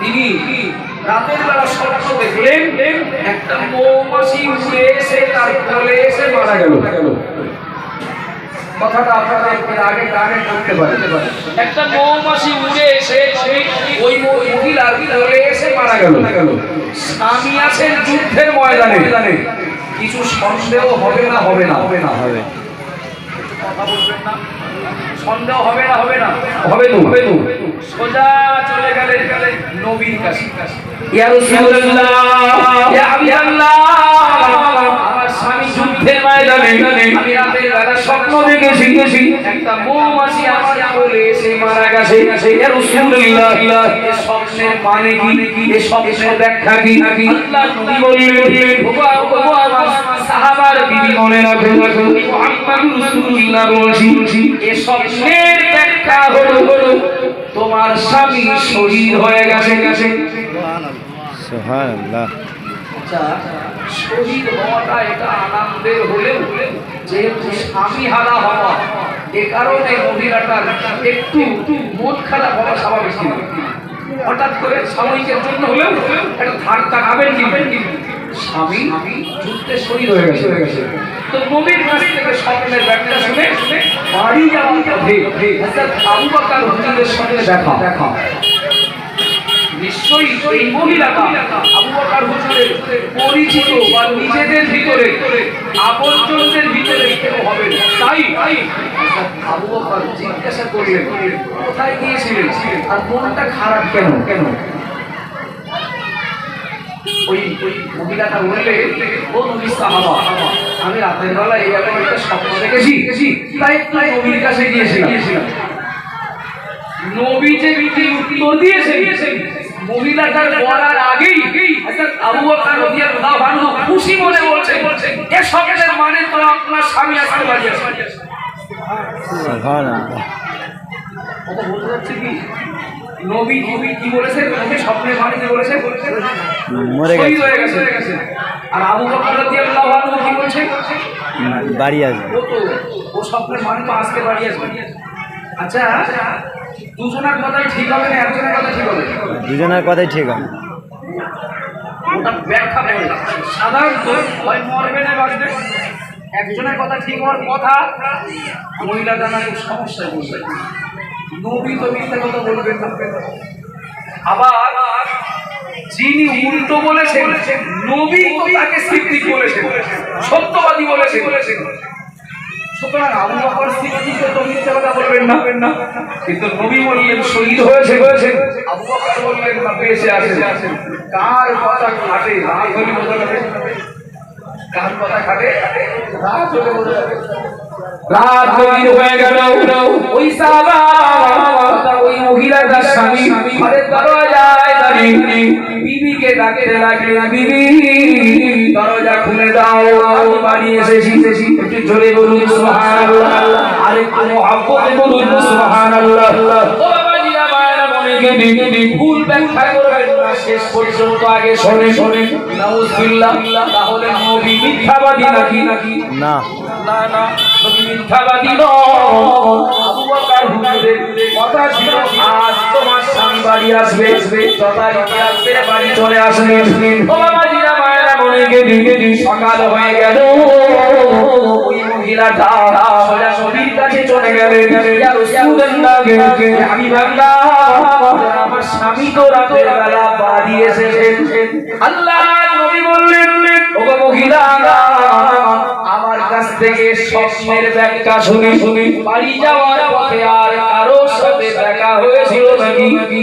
তিনি রাতের বেলা স্বপ্ন দেখলেন, একটা মৌমাছি উড়ে এসে তার কোলে এসে মারা গেল। কথাটা আপনারা আগে করতে পারেন। একটা মৌমাছি উড়ে এসে ওই মহিলার কোলে এসে মারা গেল। স্বামী আছেন যুদ্ধের ময়দানে। কিছু সন্দেহ হবে না হবে না হবে না। হবে কথা বলবেন না। সন্দেহ হবে না হবে না। হবে তো হবে তো। সোজা চলে গেলেন নবীর কাছে। ইয়া রাসূলুল্লাহ ইয়া হাবিবাল্লাহ। আমার স্বামী যুদ্ধের ময়দানে আমি রাতের বেলা স্বপ্ন দেখেছি। একটা মৌমাছি আমার কোলে এসে মারা গেছে। ইয়া রাসূলুল্লাহ স্বপ্নের মানে কি? এই স্বপ্নের ব্যাখ্যা কি? আল্লাহ নবী বললেন ওগো আমার সাহাবার বিবি মনে রাখো মুহাম্মদ এই স্বপ্নের ব্যাখ্যা হলো হলো তোমার স্বামী শহীদ হয়ে গেছে গেছে। আচ্ছা শহীদ হওয়াটা এটা আনন্দের হলেও যেহেতু স্বামী হারা হওয়া এ কারণে মহিলাটার একটু মন খারাপ হওয়া স্বাভাবিক ছিল। হঠাৎ করে সাময়িকের জন্য হলেও একটা ধাক্কা খাবেন কি? স্বামী যুদ্ধে শহীদ হয়ে গেছে। হয়ে গেছে তো নবীর কাছ থেকে স্বপ্নের ব্যাখ্যা শুনে বাড়ি যাওয়ার আবু বকর হুজুরের সঙ্গে দেখা। দেখা নিশ্চয়ই এই মহিলাটা আবু বকর হুজুরের পরিচিত বা নিজেদের ভিতরে আপনজনদের ভিতরে কেউ হবে। তাই আবু বকর জিজ্ঞাসা করলেন, কোথায় গিয়েছিলেন? আর মনটা খারাপ কেন কেন? ওই মহিলাটা বললে ও নবী সাহাবা আমি রাতের বেলা এই ব্যাপারে একটা স্বপ্ন দেখেছি। তাই তাই নবীর কাছে গিয়েছিলাম। নবী যে উত্তর দিয়েছেন মহিলাটার বলার আগেই আবু বকর রাদিয়াল্লাহু আনহু খুশি মনে বলছে বলছে এ স্বপ্নের মানে তো আপনার স্বামী আসতে পারি বলতে যাচ্ছে কি? নবী নবী কি বলেছে? নবী স্বপ্নের কি বলেছে? মরে শহীদ হয়ে গেছে। গেছে আর আবু বকর রাদিয়াল্লাহু আনহু কি বলছে? বাড়ি আসবে। ও তো ও স্বপ্নের মানে তো আজকে বাড়ি আসবে। আচ্ছা দুজনের কথাই ঠিক হবে না একজনের কথা ঠিক হবে? দুজনের কথাই ঠিক হবে। ওটা ব্যাখ্যা করে সাধারণত হয় মরবে না বাঁচবে একজনের কথা ঠিক হওয়ার কথা মহিলা জানা খুব সমস্যায় বলবে আবার যিনি উল্টো বলেছেন, নবী তো তাকে সিদ্দিক সুতরাং আবু বকর সিদ্দিক তো মিথ্যা কথা বলবেন না। না কিন্তু নবী বললেন, শহীদ হয়েছে। হয়েছে আবু বকর বললেন না বেঁচে আছেন। কার কথা খাটে রাত হলে কার কথা খাটে রাত হলে বোঝা রাত হয়ে গেল। ওই সাহাবা ওই মহিলাটার স্বামী ঘরের দরজায় দাঁড়িয়ে বিবিকে ডাকতে লাগলেন বিবি দরজা খুলে দাও। আমি বাড়ি এসেছি। একটু জোরে বলুন সুবহানাল্লাহ। আর মহব্বতে বলুন সুবহানাল্লাহ। মনে ভুল ব্যাখ্যা না শেষ পর্যন্ত আগে শোনে শোনে নাউজুবিল্লাহ তাহলে নবী মিথ্যাবাদী নাকি? নাকি না। না না নবী মিথ্যাবাদী আবু বকর হুজুরের কথা ছিল আজ তোমার আসবে যথারীতি আসবে বাড়ি চলে আসবে। ও বাবাজিরা মায়েরা মনে গেদি সকাল হয়ে গেল। মহিলাটা সোজা নবীর কাছে চলে গেলেন। ইয়া রাসূলুল্লাহ ইয়া হাবিবাল্লাহ আমার স্বামী তো রাতের বেলা বাড়ি এসেছেন। আল্লাহ নবী বললেন ওগো মহিলা আমার কাছ থেকে স্বপ্নের ব্যাখ্যা শুনে। শুনে বাড়ি যাওয়ার পথে আর কারও সাথে দেখা হয়েছিল নাকি?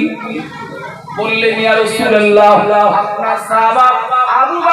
বললেন ইয়া রাসূলুল্লাহ আপনার সাহাবা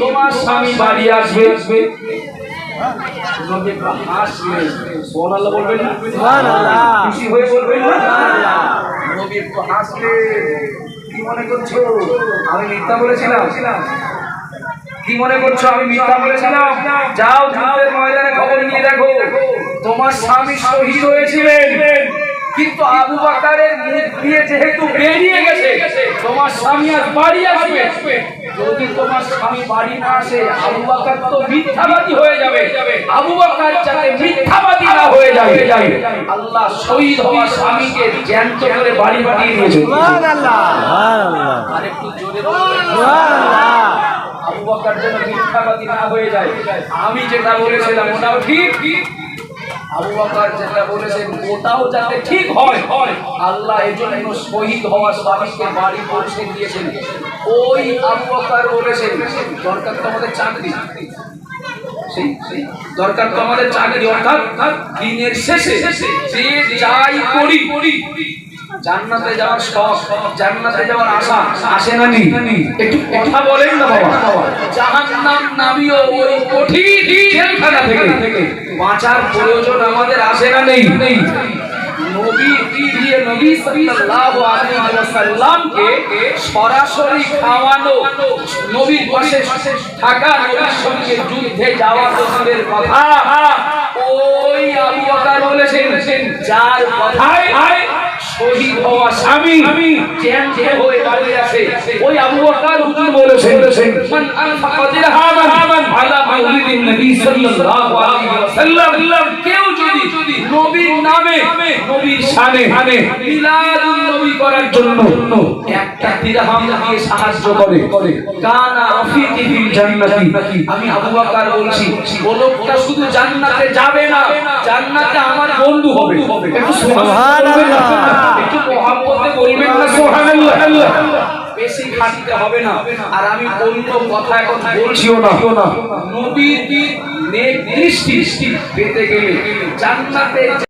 তোমার স্বামী বাড়ি আসবে। নবী একটু হাসলেন সুবহানাল্লাহ বলবেন না? খুশি হয়ে বলবেন না? নবী একটু কি মনে করছ? আমি মিথ্যা বলেছিলাম। কি মনে করছ? আমি মিথ্যা বলেছিলাম। যাও যুদ্ধের ময়দানে খবর নিয়ে দেখো। তোমার স্বামী শহীদ হয়েছিলেন। কিন্তু আবু বাকারের মুখ দিয়ে যেহেতু বেরিয়ে গেছে তোমার স্বামী আর বাড়ি আসবে। যদি তোমার স্বামী বাড়ি না আসে আবু বাকার তো মিথ্যাবাদী হয়ে যাবে। আবু বাকার যাতে মিথ্যাবাদী না হয়ে যাবে। আল্লাহ শহীদ হওয়া স্বামীকে জ্যান্ত করে বাড়ি পাঠিয়ে দিয়েছে। সুবহানাল্লাহ। আর জোরে আবু বকর যেন মিথ্যাবাদী না হয়ে যায়। আমি যেটা বলেছিলাম ওটাও ঠিক। আবু বকর যেটা বলেছেন ওটাও যাতে ঠিক হয়। হয়। আল্লাহ এই জন্য শহীদ হওয়া স্বামীকে বাড়ি পৌঁছে দিয়েছেন। ওই আবু বকর বলেছেন দরকার তো আমাদের চাকরি। দরকার তো আমাদের চাকরি। অর্থাৎ দিনের শেষে যে যাই করি জান্নাতে যাওয়ার শখ, জান্নাতে যাওয়ার আশা আসে না নি? একটু কথা বলেন না বাবা। জাহান্নাম নামিও ওই কঠিন জেলখানা থেকে বাঁচার প্রয়োজন আমাদের আসে না নেই। সরাসরি খাওয়ানো, নবীর পাশে থাকা নবীর ওই আবু বলেছেন, যার কথায় শহীদ হওয়া স্বামী জ্যান্ত হয়ে বাড়ি আসে ওই আবু বকর হুজুর বলেছেন মান আনফাকা দিরহামান আলা মাউলিদিন নবী সাল্লাল্লাহু আলাইহি ওয়াসাল্লাম। কেউ যদি নবীর নামে নবীর শানে মিলাদুন নবী করার জন্য একটা দিরহাম দিয়ে সাহায্য করে। কানা রফিকি ফিল জান্নাতি। আমি আবু বকর বলছি ও লোকটা শুধু জান্নাতে যাবে না জান্নাতে আমার বন্ধু হবে। সুবহানাল্লাহ। বেশি খাটিতে হবে না। আর আমি অন্য কথা এখন বলছিও না। নবীর নেক দৃষ্টি পেতে গেলে জান্নাতে